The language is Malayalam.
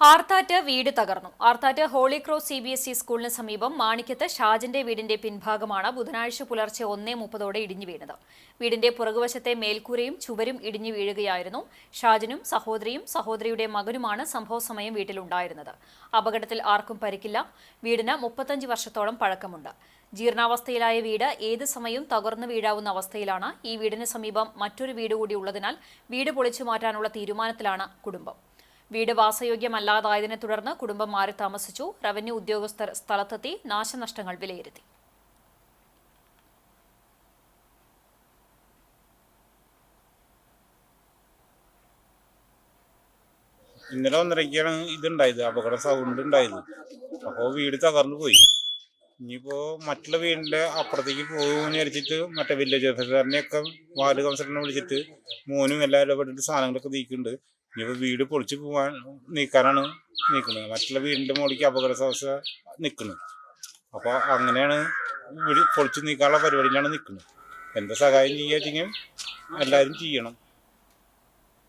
ആർത്താറ്റ് വീട് തകർന്നു. Arthat holy cross C B S E സ്കൂളിന് സമീപം മാണിക്കത്ത് ഷാജിന്റെ വീടിന്റെ പിൻഭാഗമാണ് ബുധനാഴ്ച പുലർച്ചെ ഒന്നേ മുപ്പതോടെ ഇടിഞ്ഞു വീണത്. വീടിന്റെ പുറകുവശത്തെ മേൽക്കൂരയും ചുവരും ഇടിഞ്ഞു വീഴുകയായിരുന്നു. ഷാജിനും സഹോദരിയും സഹോദരിയുടെ മകനുമാണ് സംഭവ സമയം വീട്ടിലുണ്ടായിരുന്നത്. അപകടത്തിൽ ആർക്കും പരിക്കില്ല. വീടിന് മുപ്പത്തഞ്ച് വർഷത്തോളം പഴക്കമുണ്ട്. ജീർണാവസ്ഥയിലായ വീട് ഏത് സമയവും തകർന്നു വീഴാവുന്ന അവസ്ഥയിലാണ്. ഈ വീടിന് സമീപം മറ്റൊരു വീട് കൂടി ഉള്ളതിനാൽ വീട് പൊളിച്ചു മാറ്റാനുള്ള തീരുമാനത്തിലാണ് കുടുംബം. വീട് വാസയോഗ്യമല്ലാതായതിനെ തുടർന്ന് കുടുംബം മാറി താമസിച്ചു. റവന്യൂ ഉദ്യോഗസ്ഥർ സ്ഥലത്തെത്തി നാശനഷ്ടങ്ങൾ വിലയിരുത്തി. ഇന്നലെ ഒന്നരക്കാണ് ഇതുണ്ടായത്. അപകട സൗണ്ട് ഉണ്ടായത് അപ്പോൾ വീട് തകർന്നു പോയി. ഇനിയിപ്പോൾ മറ്റുള്ള വീടിന്റെ അപ്പുറത്തേക്ക് പോകുമെന്ന് വിചാരിച്ചിട്ട് മറ്റേ വില്ലേജ് ഓഫീസറിനെയൊക്കെ വാർഡ് കൗൺസിലറിനെ വിളിച്ചിട്ട് മോനും എല്ലാവരും ഇടപെട്ടിട്ട് സാധനങ്ങളൊക്കെ നീക്കുന്നുണ്ട് ഇനിയിപ്പോ വീട് പൊളിച്ച് പോവാൻ നീക്കാനാണ് നീക്കുന്നത്. മറ്റുള്ള വീടിന്റെ മുകളിലേക്ക് സാധ്യത നിൽക്കുന്നത്. അപ്പോൾ അങ്ങനെയാണ് പൊളിച്ച് നീക്കാനുള്ള പരിപാടിയിലാണ് നിൽക്കുന്നത്. എന്താ സഹായം ചെയ്യുക എല്ലാവരും ചെയ്യണം.